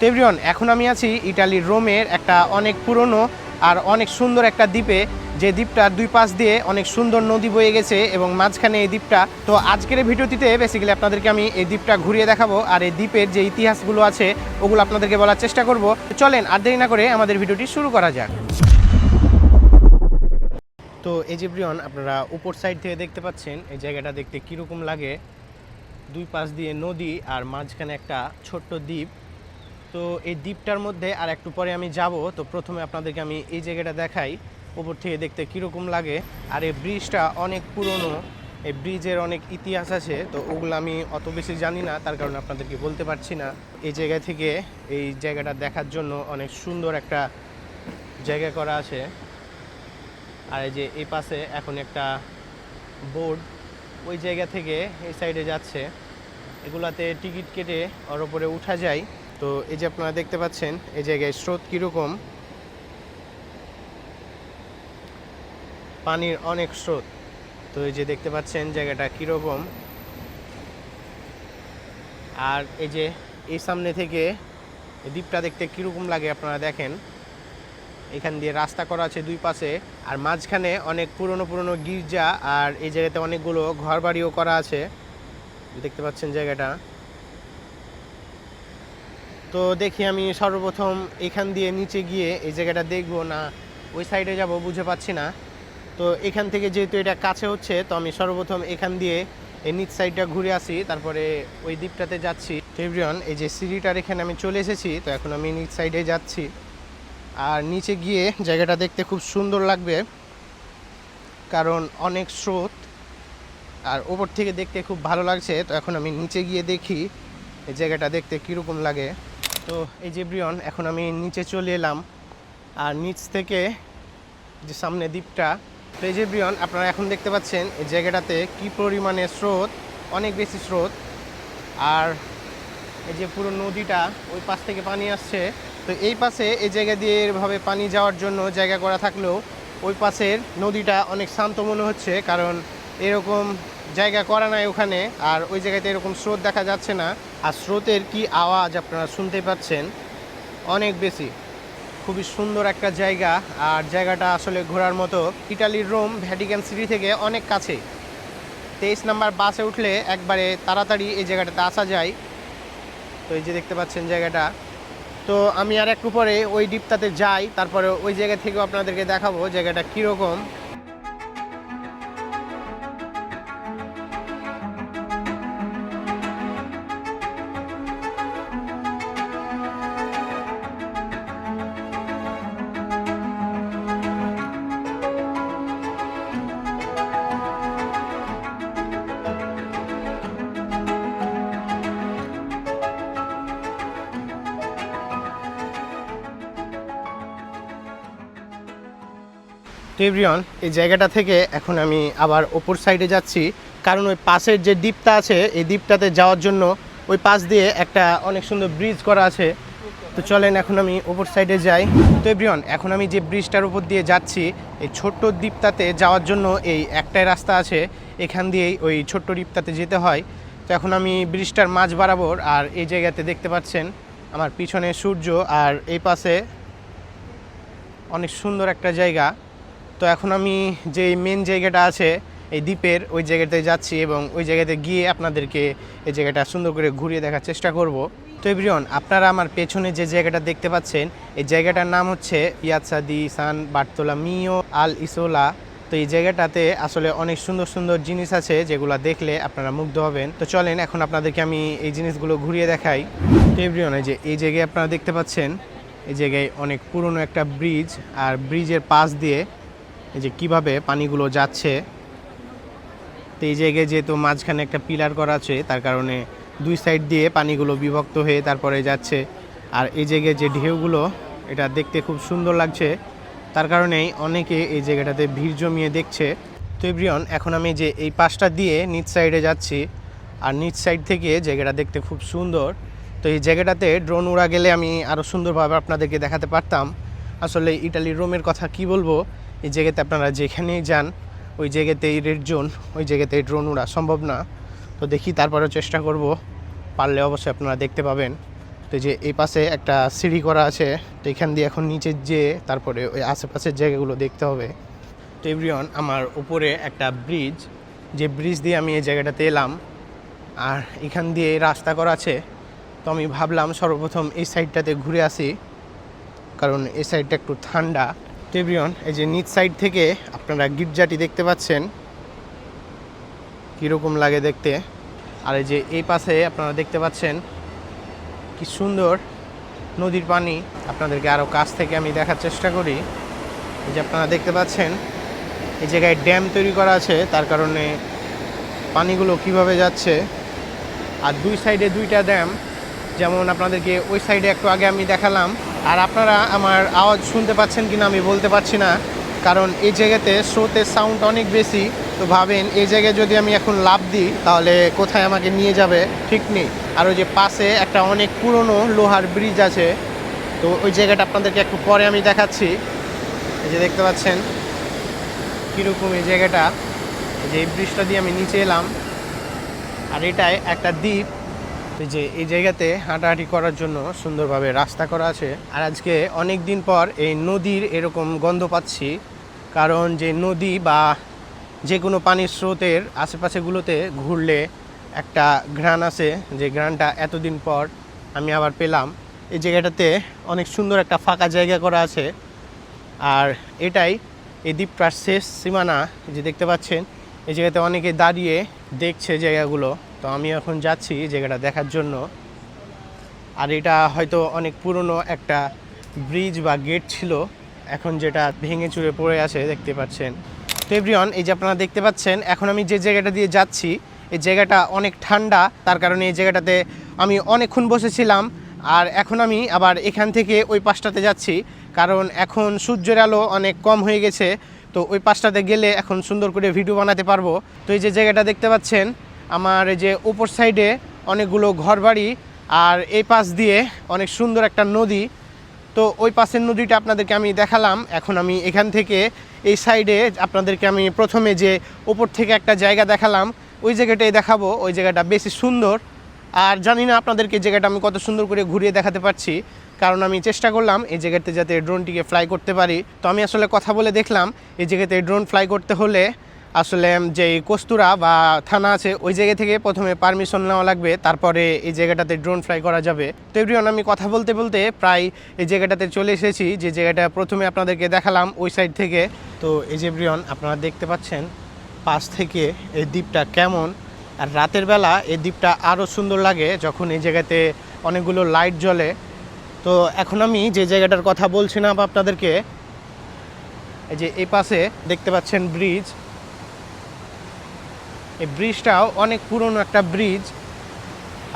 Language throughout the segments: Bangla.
তো এখন আমি আছি ইটালির রোমের একটা অনেক পুরনো আর অনেক সুন্দর একটা দ্বীপে। যে দ্বীপটার দুই পাশ দিয়ে অনেক সুন্দর নদী বয়ে গেছে এবং মাঝখানে এই দ্বীপটা। তো আজকের এই ভিডিওটিতে বেসিক্যালি আপনাদেরকে আমি এই দ্বীপটা ঘুরিয়ে দেখাবো আর এই দ্বীপের যে ইতিহাসগুলো আছে, ওগুলো আপনাদেরকে বলার চেষ্টা করব। চলেন, আর দেরি না করে আমাদের ভিডিওটি শুরু করা যাক। তো এই যে ব্রিয়ন আপনারা উপর সাইড থেকে দেখতে পাচ্ছেন, এই জায়গাটা দেখতে কীরকম লাগে। দুই পাশ দিয়ে নদী আর মাঝখানে একটা ছোট্ট দ্বীপ। তো এই দ্বীপটার মধ্যে আর একটু পরে আমি যাব। তো প্রথমে আপনাদেরকে আমি এই জায়গাটা দেখাই, উপর থেকে দেখতে কীরকম লাগে। আর এই ব্রিজটা অনেক পুরনো, এই ব্রিজের অনেক ইতিহাস আছে, তো ওগুলো আমি অত বেশি জানি না, তার কারণে আপনাদেরকে বলতে পারছি না। এই জায়গা থেকে এই জায়গাটা দেখার জন্য অনেক সুন্দর একটা জায়গা করা আছে। আর এই যে এই পাশে এখন একটা বোর্ড, ওই জায়গা থেকে এই সাইডে যাচ্ছে। এগুলাতে টিকিট কেটে ওর ওপরে উঠা যায়। তো এই যে আপনারা দেখতে পাচ্ছেন, এই জায়গায় স্রোত কীরকম? পানির অনেক স্রোত। তো এই যে দেখতে পাচ্ছেন জায়গাটা কীরকম? আর এই যে এই সামনে থেকে দ্বীপটা দেখতে কীরকম লাগে আপনারা দেখেন? এখান দিয়ে রাস্তা করা আছে দুই পাশে, আর মাঝখানে অনেক পুরনো পুরনো গির্জা, আর এই জায়গাতে অনেকগুলো ঘর বাড়িও করা আছে। দেখতে পাচ্ছেন জায়গাটা। তো দেখি আমি সর্বপ্রথম এখান দিয়ে নিচে গিয়ে এই জায়গাটা দেখব না ওই সাইডে যাব বুঝে পাচ্ছি না। তো এখান থেকে যেহেতু এটা কাছে হচ্ছে, তো আমি সর্বপ্রথম এখান দিয়ে এই নিচ সাইডটা ঘুরে আসি, তারপরে ওই দ্বীপটাতে যাচ্ছি। টেভরিয়ন এই যে সিঁড়িটার এখানে আমি চলে এসেছি, তো এখন আমি নিচ সাইডে যাচ্ছি। আর নিচে গিয়ে জায়গাটা দেখতে খুব সুন্দর লাগবে, কারণ অনেক স্রোত, আর ওপর থেকে দেখতে খুব ভালো লাগছে। তো এখন আমি নিচে গিয়ে দেখি, এই জায়গাটা দেখতে কীরকম লাগে। তো এই যে ব্রিয়ন এখন আমি নিচে চলে এলাম। আর নিচ থেকে যে সামনে দ্বীপটা, তো এই যে ব্রিয়ন আপনারা এখন দেখতে পাচ্ছেন এই জায়গাটাতে কী পরিমাণে স্রোত, অনেক বেশি স্রোত। আর এই যে পুরো নদীটা ওই পাশ থেকে পানি আসছে, তো এই পাশে এই জায়গা দিয়ে এভাবে পানি যাওয়ার জন্য জায়গা করা থাকলেও ওই পাশের নদীটা অনেক শান্ত মনে হচ্ছে, কারণ এরকম জায়গা করা নাই ওখানে, আর ওই জায়গাতে এরকম স্রোত দেখা যাচ্ছে না। আর স্রোতের কি আওয়াজ আপনারা শুনতে পাচ্ছেন? অনেক বেশি। খুবই সুন্দর একটা জায়গা, আর জায়গাটা আসলে ঘোরার মতো। ইটালির রোম, ভ্যাটিকান সিটি থেকে অনেক কাছে। তেইশ নাম্বার বাসে উঠলে একবারে তাড়াতাড়ি এই জায়গাটাতে আসা যায়। তো এই যে দেখতে পাচ্ছেন জায়গাটা। তো আমি আর একটু পরে ওই ডিপটাতে যাই, তারপরে ওই জায়গা থেকেও আপনাদেরকে দেখাবো জায়গাটা কীরকম। এভরিওয়ান, এই জায়গাটা থেকে এখন আমি আবার ওপর সাইডে যাচ্ছি। কারণ ওই পাশের যে দ্বীপটা আছে, এই দ্বীপটাতে যাওয়ার জন্য ওই পাশ দিয়ে একটা অনেক সুন্দর ব্রিজ করা আছে। তো চলেন এখন আমি ওপর সাইডে যাই। তো এভরিওয়ান, এখন আমি যে ব্রিজটার উপর দিয়ে যাচ্ছি, এই ছোট্ট দ্বীপটাতে যাওয়ার জন্য এই একটাই রাস্তা আছে। এখান দিয়েই ওই ছোট্ট দ্বীপটাতে যেতে হয়। তো এখন আমি ব্রিজটার মাঝ বরাবর, আর এই জায়গাতে দেখতে পাচ্ছেন আমার পিছনে সূর্য, আর এই পাশে অনেক সুন্দর একটা জায়গা। তো এখন আমি যে মেন জায়গাটা আছে, এই দ্বীপের ওই জায়গাতে যাচ্ছি এবং ওই জায়গাতে গিয়ে আপনাদেরকে এই জায়গাটা সুন্দর করে ঘুরিয়ে দেখার চেষ্টা করব। তো এভরিওয়ান, আপনারা আমার পেছনে যে জায়গাটা দেখতে পাচ্ছেন, এই জায়গাটার নাম হচ্ছে পিয়াৎসা দি সান বার্তোলা মিও আল ইসোলা। তো এই জায়গাটাতে আসলে অনেক সুন্দর সুন্দর জিনিস আছে যেগুলো দেখলে আপনারা মুগ্ধ হবেন। তো চলেন, এখন আপনাদেরকে আমি এই জিনিসগুলো ঘুরিয়ে দেখাই। তো এভরিওয়ান, এই যে, এই জায়গায় আপনারা দেখতে পাচ্ছেন, এই জায়গায় অনেক পুরনো একটা ব্রিজ, আর ব্রিজের পাশ দিয়ে এই যে কীভাবে পানিগুলো যাচ্ছে, তো এই জায়গায় যেহেতু মাঝখানে একটা পিলার করা আছে, তার কারণে দুই সাইড দিয়ে পানিগুলো বিভক্ত হয়ে তারপরে যাচ্ছে। আর এই জায়গায় যে ঢেউগুলো, এটা দেখতে খুব সুন্দর লাগছে। তার কারণেই অনেকে এই জায়গাটাতে ভিড় জমিয়ে দেখছে। তো এভরিয়ন এখন আমি যে এই পাশটা দিয়ে নিচ সাইডে যাচ্ছি, আর নিচ সাইড থেকে জায়গাটা দেখতে খুব সুন্দর। তো এই জায়গাটাতে ড্রোন উড়া গেলে আমি আরও সুন্দরভাবে আপনাদেরকে দেখাতে পারতাম। আসলে ইটালির রোমের কথা কি বলব? এই জায়গাতে আপনারা যেখানেই যান, ওই জায়গাতেই রেড জোন, ওই জায়গাতেই ড্রোন উড়া সম্ভব না। তো দেখি তারপরেও চেষ্টা করব, পারলে অবশ্যই আপনারা দেখতে পাবেন। তো যে এই পাশে একটা সিঁড়ি করা আছে, তো এখান দিয়ে এখন নিচে যেয়ে তারপরে ওই আশেপাশের জায়গাগুলো দেখতে হবে। তো এভরিওয়ান, আমার উপরে একটা ব্রিজ, যে ব্রিজ দিয়ে আমি এই জায়গাটাতে এলাম, আর এখান দিয়ে রাস্তা করা আছে, তো আমি ভাবলাম সর্বপ্রথম এই সাইডটাতে ঘুরে আসি, কারণ এই সাইডটা একটু ঠান্ডা। টেবিয়ন এই যে নিচ সাইড থেকে আপনারা গির্জাটি দেখতে পাচ্ছেন, কীরকম লাগে দেখতে। আর এই যে এই পাশে আপনারা দেখতে পাচ্ছেন, কি সুন্দর নদীর পানি। আপনাদেরকে আরও কাছ থেকে আমি দেখার চেষ্টা করি। এই যে আপনারা দেখতে পাচ্ছেন, এই জায়গায় ড্যাম তৈরি করা আছে, তার কারণে পানিগুলো কীভাবে যাচ্ছে। আর দুই সাইডে দুইটা ড্যাম যেমন আপনাদেরকে ওই সাইডে একটু আগে আমি দেখালাম আর আপনারা আমার আওয়াজ শুনতে পাচ্ছেন কিনা আমি বলতে পারছি না, কারণ এই জায়গাতে স্রোতের সাউন্ড অনেক বেশি, তো ভাবেন এই জায়গায় যদি আমি এখন লাভ দিই, তাহলে কোথায় আমাকে নিয়ে যাবে? ঠিক নেই। আর ওই যে পাশে একটা অনেক পুরনো লোহার ব্রিজ আছে, তো ওই জায়গাটা আপনাদেরকে একটু পরে আমি দেখাচ্ছি। এই যে দেখতে পাচ্ছেন কীরকম এই জায়গাটা যে এই ব্রিজটা দিয়ে আমি নিচে এলাম। আর এটাই একটা দ্বীপ এই যে, এই জায়গাতে হাঁটাহাঁটি করার জন্য সুন্দরভাবে রাস্তা করা আছে। আর আজকে অনেক দিন পর এই নদীর এরকম গন্ধ পাচ্ছি, কারণ যে নদী বা যে কোনো পানির স্রোতের আশেপাশেগুলোতে ঘুরলে একটা ঘ্রাণ আছে। যে ঘ্রাণটা এতদিন পর আমি আবার পেলাম। এই জায়গাটাতে অনেক সুন্দর একটা ফাঁকা জায়গা করা আছে। আর এটাই এই দ্বীপটার শেষ সীমানা যে দেখতে পাচ্ছেন, এই জায়গাতে অনেকে দাঁড়িয়ে দেখছে জায়গাগুলো। তো আমি এখন যাচ্ছি জায়গাটা দেখার জন্য। আর এটা হয়তো অনেক পুরনো একটা ব্রিজ বা গেট ছিল। এখন যেটা ভেঙে চুরে পড়ে আছে, দেখতে পাচ্ছেন। এভরিওয়ান, এই যে আপনারা দেখতে পাচ্ছেন, এখন আমি যে জায়গাটা দিয়ে যাচ্ছি, এই জায়গাটা অনেক ঠান্ডা। তার কারণে এই জায়গাটাতে আমি অনেকক্ষণ বসেছিলাম। আর এখন আমি আবার এখান থেকে ওই পাশটাতে যাচ্ছি। কারণ এখন সূর্যের আলো অনেক কম হয়ে গেছে। তো ওই পাশটাতে গেলে এখন সুন্দর করে ভিডিও বানাতে পারব। তো এই যে জায়গাটা দেখতে পাচ্ছেন আমার এই যে উপর সাইডে অনেকগুলো ঘরবাড়ি আর এই পাশ দিয়ে অনেক সুন্দর একটা নদী। তো ওই পাশের নদীটা আপনাদেরকে আমি দেখালাম। এখন আমি এখান থেকে এই সাইডে আপনাদেরকে আমি প্রথমে যে ওপর থেকে একটা জায়গা দেখালাম, ওই জায়গাটাই দেখাবো। ওই জায়গাটা বেশি সুন্দর। আর জানি না আপনাদেরকে জায়গাটা আমি কত সুন্দর করে ঘুরিয়ে দেখাতে পারছি। কারণ আমি চেষ্টা করলাম এই জায়গাতে যাতে ড্রোনটিকে ফ্লাই করতে পারি। তো আমি আসলে কথা বলে দেখলাম, এই জায়গাতে ড্রোন ফ্লাই করতে হলে আসলে যে কস্তুরা বা থানা আছে, ওই জায়গা থেকে প্রথমে পারমিশন নেওয়া লাগবে, তারপরে এই জায়গাটাতে ড্রোন ফ্লাই করা যাবে। তো এভরিওয়ান আমি কথা বলতে বলতে প্রায় এই জায়গাটাতে চলে এসেছি, যে জায়গাটা প্রথমে আপনাদেরকে দেখালাম ওই সাইড থেকে। তো এই যে এভরিওয়ান আপনারা দেখতে পাচ্ছেন পাশ থেকে এই দ্বীপটা কেমন। আর রাতের বেলা এই দ্বীপটা আরও সুন্দর লাগে, যখন এই জায়গাতে অনেকগুলো লাইট জ্বলে। তো এখন আমি যে জায়গাটার কথা বলছিলাম আপনাদেরকে, এই যে এই পাশে দেখতে পাচ্ছেন ব্রিজ এই ব্রিজটাও অনেক পুরনো একটা ব্রিজ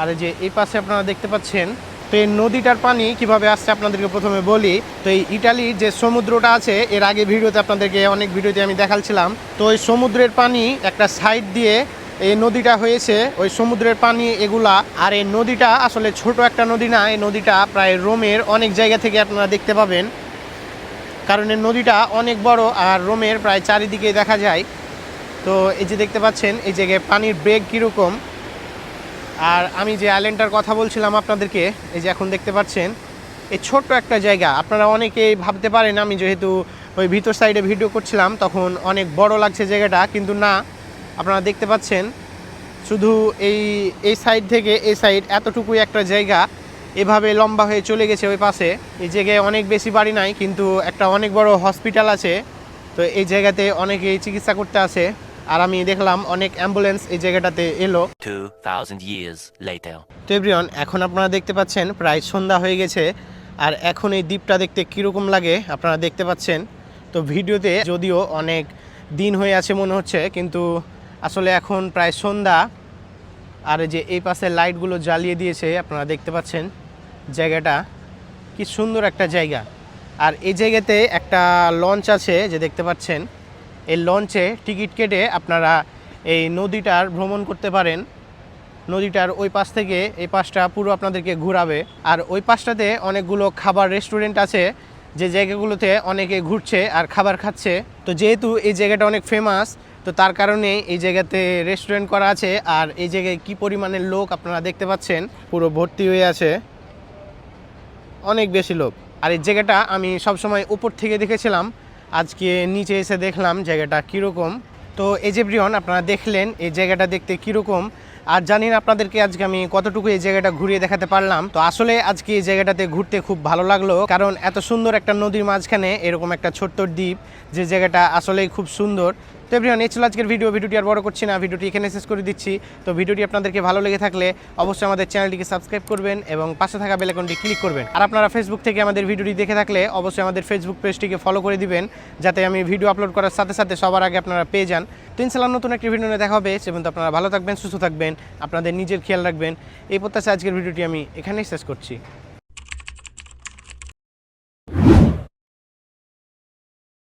আর যে এই পাশে আপনারা দেখতে পাচ্ছেন, তো এই নদীটার পানি কীভাবে আসছে আপনাদেরকে প্রথমে বলি। তো এই ইটালির যে সমুদ্রটা আছে, এর আগে ভিডিওতে আপনাদেরকে অনেক ভিডিওতে আমি দেখাচ্ছিলাম তো ওই সমুদ্রের পানি একটা সাইড দিয়ে এই নদীটা হয়েছে। ওই সমুদ্রের পানি এগুলা, আর এই নদীটা আসলে ছোট একটা নদী না, এই নদীটা প্রায় রোমের অনেক জায়গা থেকে আপনারা দেখতে পাবেন। কারণ এই নদীটা অনেক বড়, আর রোমের প্রায় চারিদিকে দেখা যায়। তো এই যে দেখতে পাচ্ছেন, এই জায়গায় পানির ব্রেক কীরকম? আর আমি যে আইল্যান্ডটার কথা বলছিলাম আপনাদেরকে, এই যে এখন দেখতে পাচ্ছেন, এই ছোট্ট একটা জায়গা। আপনারা অনেকেই ভাবতে পারেন, আমি যেহেতু ওই ভিতর সাইডে ভিডিও করছিলাম, তখন অনেক বড় লাগছে জায়গাটা, কিন্তু না। আপনারা দেখতে পাচ্ছেন, শুধু এই এই সাইড থেকে এই সাইড এতটুকুই একটা জায়গা। এভাবে লম্বা হয়ে চলে গেছে ওই পাশে। এই জায়গায় অনেক বেশি বাড়ি নাই, কিন্তু একটা অনেক বড় হসপিটাল আছে। তো এই জায়গাতে অনেকেই চিকিৎসা করতে আসে। আর আমি দেখলাম অনেক অ্যাম্বুলেন্স এই জায়গাটাতে এলো। 2,000 years later. তো এখন আপনারা দেখতে পাচ্ছেন প্রায় সন্ধ্যা হয়ে গেছে আর এখন এই দ্বীপটা দেখতে কীরকম লাগে আপনারা দেখতে পাচ্ছেন। তো ভিডিওতে যদিও অনেক দিন হয়ে আছে মনে হচ্ছে কিন্তু আসলে এখন প্রায় সন্ধ্যা আর যে এই পাশে লাইটগুলো জ্বালিয়ে দিয়েছে আপনারা দেখতে পাচ্ছেন জায়গাটা। কি সুন্দর একটা জায়গা। আর এই জায়গাতে একটা লঞ্চ আছে যে দেখতে পাচ্ছেন। এই লঞ্চে টিকিট কেটে আপনারা এই নদীটার ভ্রমণ করতে পারেন। নদীটার ওই পাশ থেকে এই পাশটা পুরো আপনাদেরকে ঘোরাবে। আর ওই পাশটাতে অনেকগুলো খাবার রেস্টুরেন্ট আছে, যে জায়গাগুলোতে অনেকে ঘুরছে আর খাবার খাচ্ছে। তো যেহেতু এই জায়গাটা অনেক ফেমাস তো তার কারণে এই জায়গাতে রেস্টুরেন্ট করা আছে। আর এই জায়গায় কি পরিমাণের লোক আপনারা দেখতে পাচ্ছেন, পুরো ভর্তি হয়ে আছে। অনেক বেশি লোক। আর এই জায়গাটা আমি সবসময় উপর থেকে দেখেছিলাম। আজকে নিচে এসে দেখলাম জায়গাটা কীরকম। তো এই যে ব্রিয়ন, আপনারা দেখলেন এই জায়গাটা দেখতে কীরকম। আর জানি না আপনাদেরকে আজকে আমি কতটুকু এই জায়গাটা ঘুরিয়ে দেখাতে পারলাম। তো আসলে আজকে এই জায়গাটাতে ঘুরতে খুব ভালো লাগল, কারণ এত সুন্দর একটা নদীর মাঝখানে এরকম একটা ছোট্ট দ্বীপ, যে জায়গাটা আসলেই খুব সুন্দর। তো এভরিওয়ান এই ছিল আজকের ভিডিও ভিডিওটি আর বড় করছি না ভিডিওটি এখানে শেষ করে দিচ্ছি। তো ভিডিওটি আপনাদেরকে ভালো লেগে থাকলে অবশ্যই আমাদের চ্যানেলটিকে সাবস্ক্রাইব করবেন এবং পাশে থাকা বেলাইকনটি ক্লিক করবেন। আর আপনারা ফেসবুক থেকে আমাদের ভিডিওটি দেখে থাকলে অবশ্যই আমাদের ফেসবুক পেজটিকে ফলো করে দিবেন, যাতে আমি ভিডিও আপলোড করার সাথে সাথে সবার আগে আপনারা পেয়ে যান। তো ইনশাল্লাহ নতুন একটি ভিডিও নিয়ে দেখা হবে। সে পর্যন্ত আপনারা ভালো থাকবেন, সুস্থ থাকবেন, আপনাদের নিজের খেয়াল রাখবেন। এই প্রত্যাশা আজকের ভিডিওটি আমি এখানেই শেষ করছি।